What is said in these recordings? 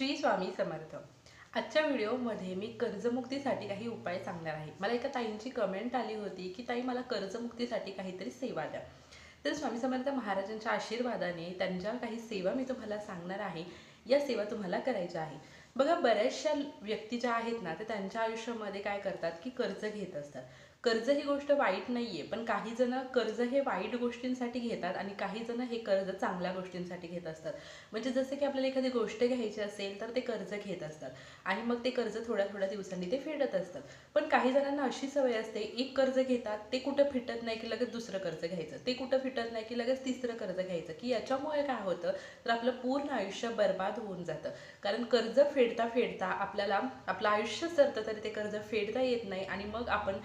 श्री स्वामी समर्थ. आजच्या व्हिडिओमध्ये मी कर्जमुक्तीसाठी काही उपाय सांगणार आहे. मला एका ताईंची कमेंट आली होती की ताई मला कर्जमुक्तीसाठी काहीतरी सेवा द्या. तर स्वामी समर्थ महाराजांच्या आशीर्वादाने त्यांच्या काही सेवा मी तुम्हाला सांगणार आहे. या सेवा तुम्हाला करायच्या आहे. बघा बऱ्याचशा व्यक्ती ज्या आहेत ना ते त्यांच्या आयुष्यामध्ये काय करतात की कर्ज घेत असतात. कर्ज ही गोष्ट वाईट नाही आहे पण काही जण कर्ज हे वाईट गोष्टींसाठी घेतात आणि काही जण हे कर्ज चांगल्या गोष्टींसाठी घेत असतात. म्हणजे जसं की आपल्याला एखादी गोष्ट घ्यायची असेल तर ते कर्ज घेत असतात. आणि मग ते कर्ज थोड्या थोड्या दिवसांनी ते फेडत असतात. पण काही जणांना अशी सवय असते एक कर्ज घेतात ते कुठं फिटत नाही की लगेच दुसरं कर्ज घ्यायचं. ते कुठं फिटत नाही की लगेच तिसरं कर्ज घ्यायचं. की याच्यामुळे काय होतं तर आपलं पूर्ण आयुष्य बर्बाद होऊन जातं. कारण कर्ज फेडता फेडता आपल्याला आपलं आयुष्य सरतं तरी ते कर्ज फेडता येत नाही आणि मग आपण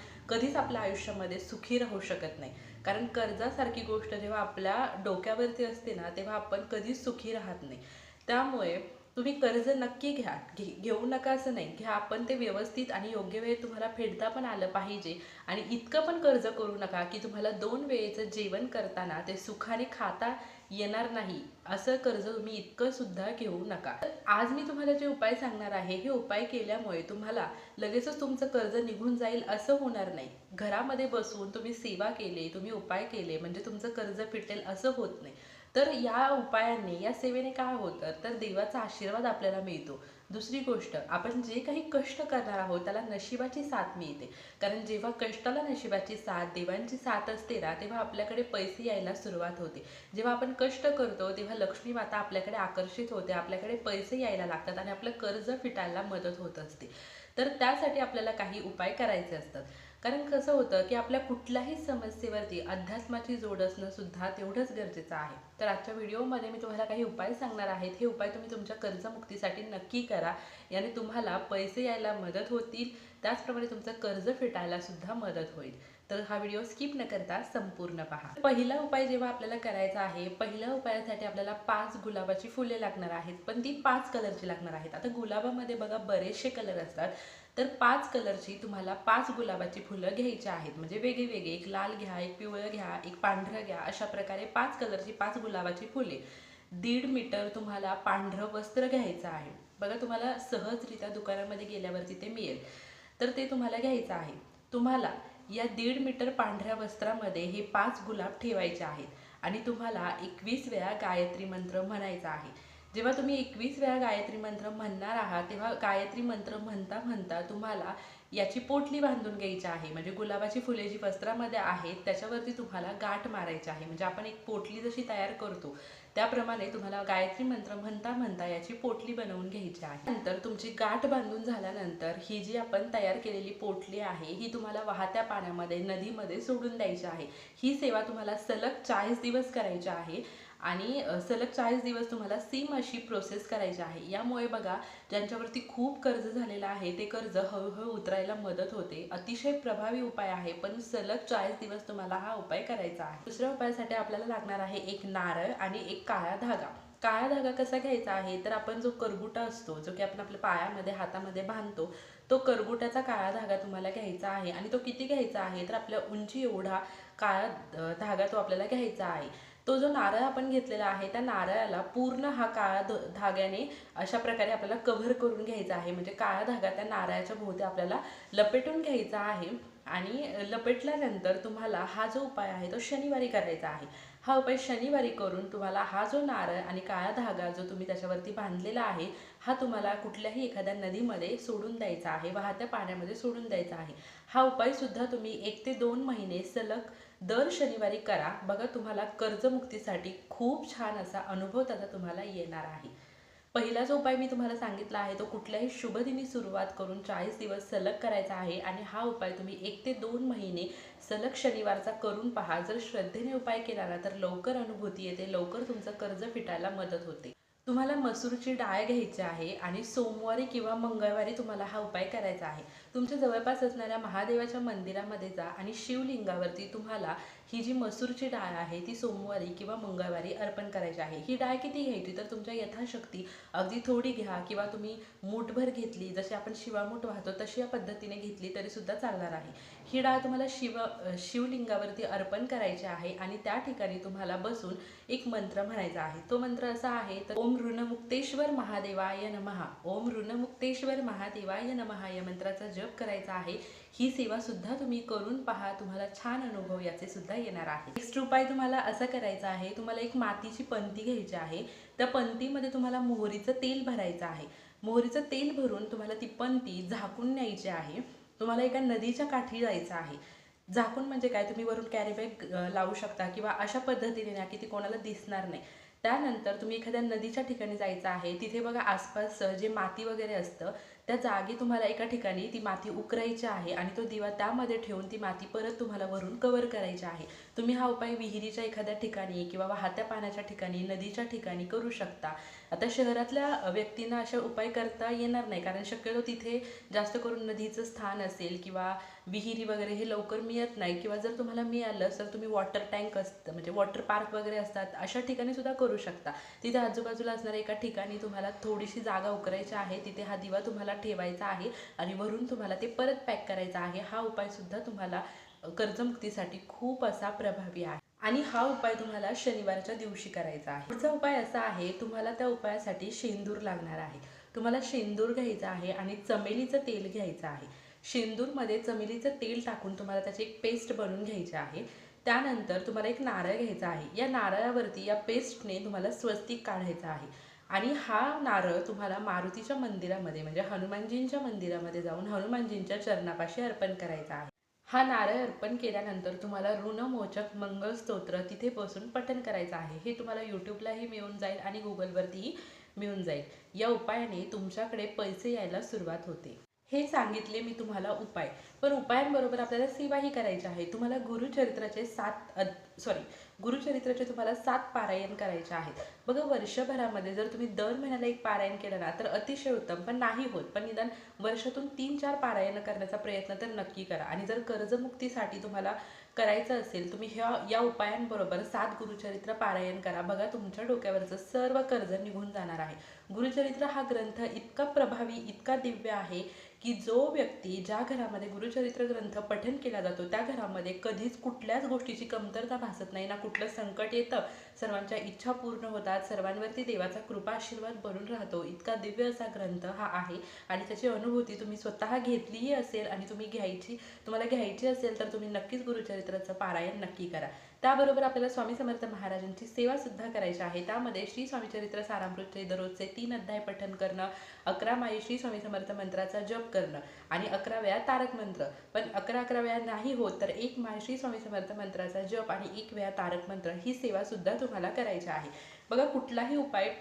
कधीच आपल्या आयुष्यामध्ये सुखी राहू शकत नाही. कारण कर्जासारखी गोष्ट जेव्हा आपल्या डोक्यावरती असते ना तेव्हा आपण कधीच सुखी राहत नाही. त्यामुळे तुम्ही कर्ज नक्की घ्या. घे घेऊ नका असं नाही. घ्या पण ते व्यवस्थित आणि योग्य वेळेत तुम्हाला फेडता पण आलं पाहिजे. आणि इतकं पण कर्ज करू नका की तुम्हाला दोन वेळेचं जेवण करताना ते सुखाने खाता येणार नाही. असं कर्ज तुम्ही इतकं सुद्धा घेऊ नका. तर आज मी तुम्हाला जे उपाय सांगणार आहे हे उपाय केल्यामुळे तुम्हाला लगेचच तुमचं कर्ज निघून जाईल असं होणार नाही. घरामध्ये बसून तुम्ही सेवा केले तुम्ही उपाय केले म्हणजे तुमचं कर्ज फिटेल असं होत नाही. तर या उपायाने या सेवेने काय होतं? तर देवाचा आशीर्वाद आपल्याला मिळतो. दुसरी गोष्ट आपण जे काही कष्ट करणार आहोत त्याला नशिबाची साथ मिळते. कारण जेव्हा कष्टाला नशिबाची साथ देवांची साथ असते ना तेव्हा आपल्याकडे पैसे यायला सुरुवात होते. जेव्हा आपण कष्ट करतो तेव्हा लक्ष्मी माता आपल्याकडे आकर्षित होते आपल्याकडे पैसे यायला लागतात आणि आपलं कर्ज फिटायला मदत होत असते. तर त्यासाठी आपल्याला काही उपाय करायचे असतात. कारण कसं होतं की आपल्या कुठल्याही समस्येवरती अध्यात्माची जोड असणं सुद्धा तेवढंच गरजेचं आहे. तर आजच्या व्हिडिओमध्ये मी तुम्हाला काही उपाय सांगणार आहेत. हे उपाय तुम्ही तुमच्या कर्जमुक्तीसाठी नक्की करा. याने तुम्हाला पैसे यायला मदत होतील. त्याचप्रमाणे तुमचं कर्ज फिटायला सुद्धा मदत होईल. तर हा व्हिडिओ स्किप न करता संपूर्ण पहा. पहिला उपाय जेव्हा आपल्याला करायचा आहे पहिल्या उपायासाठी आपल्याला पाच गुलाबाची फुले लागणार आहेत. पण ती पाच कलरची लागणार आहेत. आता गुलाबामध्ये बघा बरेचसे कलर असतात. तर पाच कलरची तुम्हाला पाच गुलाबाची फुलं घ्यायची आहेत. म्हणजे वेगळे वेगळे एक लाल घ्या एक पिवळं घ्या एक पांढरं घ्या. अशा प्रकारे पाच कलरची पाच गुलाबाची फुले. दीड मीटर तुम्हाला पांढरं वस्त्र घ्यायचं आहे. बघा तुम्हाला सहजरित्या दुकानामध्ये गेल्यावरती ते मिळेल. तर ते तुम्हाला घ्यायचं आहे. तुम्हाला या दीड मीटर पांढऱ्या वस्त्रामध्ये हे पाच गुलाब ठेवायचे आहेत. आणि तुम्हाला एकवीस वेळा गायत्री मंत्र म्हणायचा आहे. जेव्हा तुम्ही एकवीस वेळा गायत्री मंत्र म्हणणार आहात तेव्हा गायत्री मंत्र म्हणता म्हणता तुम्हाला याची पोटली बांधून घ्यायची आहे. म्हणजे गुलाबाची फुले जी वस्त्रामध्ये आहेत त्याच्यावरती तुम्हाला गाठ मारायची आहे. म्हणजे आपण एक पोटली जशी तयार करतो त्याप्रमाणे तुम्हाला गायत्री मंत्र म्हणता म्हणता याची पोटली बनवून घ्यायची आहे. नंतर तुमची गाठ बांधून झाल्यानंतर ही जी आपण तयार केलेली पोटली आहे ही तुम्हाला वाहत्या पाण्यामध्ये नदीमध्ये सोडून द्यायची आहे. ही सेवा तुम्हाला सलग चाळीस दिवस करायची आहे. आणि सलग चाळीस दिवस तुम्हाला सेम अशी प्रोसेस करायची आहे. यामुळे बघा ज्यांच्यावरती खूप कर्ज झालेलं आहे ते कर्ज हळूहळू उतरायला मदत होते. अतिशय प्रभावी उपाय आहे पण सलग चाळीस दिवस तुम्हाला हा उपाय करायचा आहे. दुसऱ्या उपायासाठी आपल्याला लागणार आहे एक नारळ आणि एक काळा धागा. काळा धागा कसा घ्यायचा आहे? तर आपण जो करगुटा असतो जो की आपण आपल्या पायामध्ये हातामध्ये बांधतो तो करगुट्याचा काळा धागा तुम्हाला घ्यायचा आहे. आणि तो किती घ्यायचा आहे? तर आपल्या उंची एवढा काळा धागा तो आपल्याला घ्यायचा आहे. तो जो नारळ आपण घेतलेला आहे त्या नारळाला पूर्ण हा काळा धाग्याने अशा प्रकारे आपल्याला कव्हर करून घ्यायचा आहे. म्हणजे काळा धागा त्या नारळाच्या भोवती आपल्याला लपेटून घ्यायचा आहे आणि लपेटल्यानंतर तुम्हाला हा जो उपाय आहे तो शनिवारी करायचा आहे. हा उपाय शनिवारी करून तुम्हाला हा जो नारळ आणि काळा धागा जो तुम्ही त्याच्यावरती बांधलेला आहे हा तुम्हाला कुठल्याही एखाद्या नदीमध्ये सोडून द्यायचा आहे वाहत्या पाण्यामध्ये सोडून द्यायचा आहे. हा उपायसुद्धा तुम्ही एक ते दोन महिने सलग दर शनिवारी करा. बघा तुम्हाला कर्जमुक्तीसाठी खूप छान असा अनुभव त्याचा तुम्हाला येणार आहे. पहिला जो उपाय मी तुम्हाला सांगितला आहे तो कुठल्याही शुभदिनी सुरुवात करून चाळीस दिवस सलग करायचा आहे आणि हा उपाय तुम्ही एक ते दोन महिने सलग शनिवारचा करून पहा. जर श्रद्धेने उपाय केला ना तर लवकर अनुभूती येते लवकर तुमचं कर्ज फिटायला मदत होते. तुम्हाला मसूरची डाळ घ्यायची आहे आणि सोमवारी किंवा मंगळवारी तुम्हाला हा उपाय करायचा आहे. तुमच्या जवळपास असणाऱ्या महादेवाच्या मंदिरामध्ये जा आणि शिवलिंगावरती तुम्हाला ही जी मसूरची डाळ आहे ती सोमवारी किंवा मंगळवारी अर्पण करायची आहे. ही डाळ किती घ्यायची? तर तुमच्या यथाशक्ती अगदी थोडी घ्या किंवा तुम्ही मूठभर घेतली जशी आपण शिवामूठ वाहतो तशी या पद्धतीने घेतली तरीसुद्धा चालणार आहे. ही डाळ तुम्हाला शिव शिवलिंगावरती अर्पण करायची आहे आणि त्या ठिकाणी तुम्हाला बसून एक मंत्र म्हणायचा आहे. तो मंत्र असा आहे तर ओम ऋणमुक्तेश्वर महादेवाय नमहा ओम ऋणमुक्तेश्वर महादेवाय नमहा या मंत्राचा जप करायचा आहे. ही सेवा सुद्धा तुम्ही करून पहा तुम्हाला छान अनुभव याचे सुद्धा येणार आहे. नेक्स्ट उपाय तुम्हाला असं करायचा आहे तुम्हाला एक मातीची पंती घ्यायची आहे. त्या पंतीमध्ये तुम्हाला मोहरीचं तेल भरायचं आहे. मोहरीचं तेल भरून तुम्हाला ती पंती झाकून न्यायची आहे. तुम्हाला एका नदीच्या काठी जायचं आहे. झाकून म्हणजे काय? तुम्ही वरून कॅरीबॅग लावू शकता किंवा अशा पद्धतीने ना की ती कोणाला दिसणार नाही. त्यानंतर तुम्ही एखाद्या नदीच्या ठिकाणी जायचं आहे. तिथे बघा आसपास जे माती वगैरे असतं त्या जागी तुम्हाला एका ठिकाणी ती माती उकरायची आहे आणि तो दिवा त्यामध्ये ठेवून ती माती परत तुम्हाला वरून कव्हर करायची आहे. तुम्ही हा उपाय विहिरीच्या एखाद्या ठिकाणी किंवा वाहत्या पाण्याच्या ठिकाणी नदीच्या ठिकाणी करू शकता. आता शहरातल्या व्यक्तींना अशा उपाय करता येणार नाही कारण शक्यतो तिथे जास्त करून नदीचं स्थान असेल किंवा विहिरी वगैरे हे लवकर मिळत नाही किंवा जर तुम्हाला मिळालं तर तुम्ही वॉटर टँक असतं म्हणजे वॉटर पार्क वगैरे असतात अशा ठिकाणी सुद्धा करू शकता. तिथे आजूबाजूला असणाऱ्या एका ठिकाणी तुम्हाला थोडीशी जागा उकरायची आहे तिथे हा दिवा तुम्हाला ठेवायचा आहे आणि वरून तुम्हाला ते परत पॅक करायचा आहे. हा उपाय सुद्धा तुम्हाला कर्जमुक्तीसाठी खूप असा प्रभावी आहे. आणि हा उपाय तुम्हाला शनिवारच्या दिवशी करायचा आहे. पुढचा उपाय असा आहे तुम्हाला त्या उपायासाठी शेंदूर लागणार आहे. तुम्हाला शेंदूर घ्यायचा आहे आणि चमेलीचं तेल घ्यायचं आहे. शेंदूरमध्ये चमेलीचं तेल टाकून तुम्हाला त्याची एक पेस्ट बनवून घ्यायची आहे. त्यानंतर तुम्हाला एक नारळ घ्यायचा आहे. या नारळावरती या पेस्टने तुम्हाला स्वस्तिक काढायचा आहे. आणि हा नारळ तुम्हाला मारुतीच्या मंदिरामध्ये म्हणजे हनुमानजींच्या मंदिरामध्ये जाऊन हनुमानजींच्या चरणापाशी अर्पण करायचा आहे. हा नारळ अर्पण केल्यानंतर तुम्हाला ऋणमोचक मंगळ स्तोत्र तिथे बसून पठन करायचं आहे. हे तुम्हाला यूट्यूबलाही मिळून जाईल आणि गुगलवरतीही मिळून जाईल. या उपायाने तुमच्याकडे पैसे यायला सुरुवात होते. हे सांगितले मी तुम्हाला उपाय. पण उपायांबरोबर आपल्याला सेवाही करायची आहे. तुम्हाला गुरुचरित्राचे सात सॉरी गुरुचरित्राचे तुम्हाला सात पारायण करायचे आहेत. बघा वर्षभरामध्ये जर तुम्ही दर महिन्याला एक पारायण केलं ना तर अतिशय उत्तम पण नाही होत. पण निदान वर्षातून तीन चार पारायण करण्याचा प्रयत्न तर नक्की करा. आणि जर कर्जमुक्तीसाठी तुम्हाला करायचं असेल तुम्ही ह्या या उपायांबरोबर सात गुरुचरित्र पारायण करा. बघा तुमच्या डोक्यावरचं सर्व कर्ज निघून जाणार आहे. गुरुचरित्र हा ग्रंथ इतका प्रभावी इतका दिव्य आहे की जो व्यक्ती ज्या घरामध्ये गुरुचरित्र ग्रंथ पठन केला जातो त्या घरामध्ये कधीच कुठल्याच गोष्टीची कमतरता भासत नाही ना कुठलं संकट येतं सर्वांच्या इच्छा पूर्ण होतात सर्वांवरती देवाचा कृपा आशीर्वाद बनून राहतो. इतका दिव्य असा ग्रंथ हा आहे आणि त्याची अनुभूती तुम्ही स्वतः घेतलीही असेल आणि तुम्ही घ्यायची तुम्हाला घ्यायची असेल तर तुम्ही नक्कीच गुरुचरित्राचं पारायण नक्की करा. त्याबरोबर आपल्याला स्वामी समर्थ महाराजांची सेवा सुद्धा करायची आहे. त्यामध्ये श्री स्वामी चरित्र सारामृतचे दररोजचे तीन अध्याय पठन करणं अकरा माई श्री स्वामी समर्थ मंत्राचा जप करणं आणि अकरा वेळा तारक मंत्र. पण अकरा अकरा वेळा नाही होत तर एक माय श्री स्वामी समर्थ मंत्राचा जप आणि एक वेळा तारक मंत्र ही सेवा सुद्धा तुम्हाला करायची आहे. बघा कुठलाही उपाय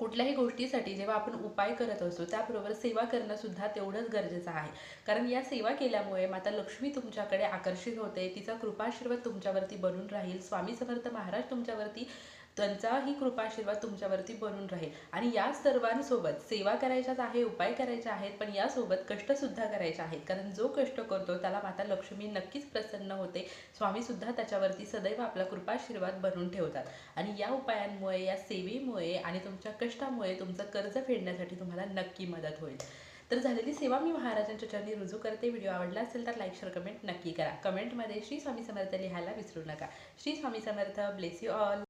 कुठल्याही गोष्टीसाठी जेव्हा आपण उपाय करत असतो त्याबरोबर सेवा करणं सुद्धा तेवढंच गरजेचं आहे. कारण या सेवा केल्यामुळे माता लक्ष्मी तुमच्याकडे आकर्षित होते तिचा कृपाशीर्वाद तुमच्यावरती बनून राहील. स्वामी समर्थ महाराज तुमच्यावरती त्यांचाही कृपाशीर्वाद तुमच्यावरती बनून राहील. आणि या सर्वांसोबत सेवा करायच्याच आहे उपाय करायचे आहेत पण यासोबत कष्टसुद्धा करायचे आहेत. कारण जो कष्ट करतो त्याला माता लक्ष्मी नक्कीच प्रसन्न होते. स्वामीसुद्धा त्याच्यावरती सदैव आपला कृपाशीर्वाद बनवून ठेवतात. आणि या उपायांमुळे या सेवेमुळे आणि तुमच्या कष्टामुळे तुमचं कर्ज फेडण्यासाठी तुम्हाला नक्की मदत होईल. तर झालेली सेवा मी महाराजांच्या चरणी रुजू करते. व्हिडिओ आवडला असेल तर लाईक शेअर कमेंट नक्की करा. कमेंटमध्ये श्री स्वामी समर्थ लिहायला विसरू नका. Shri Swami Samarth bless you all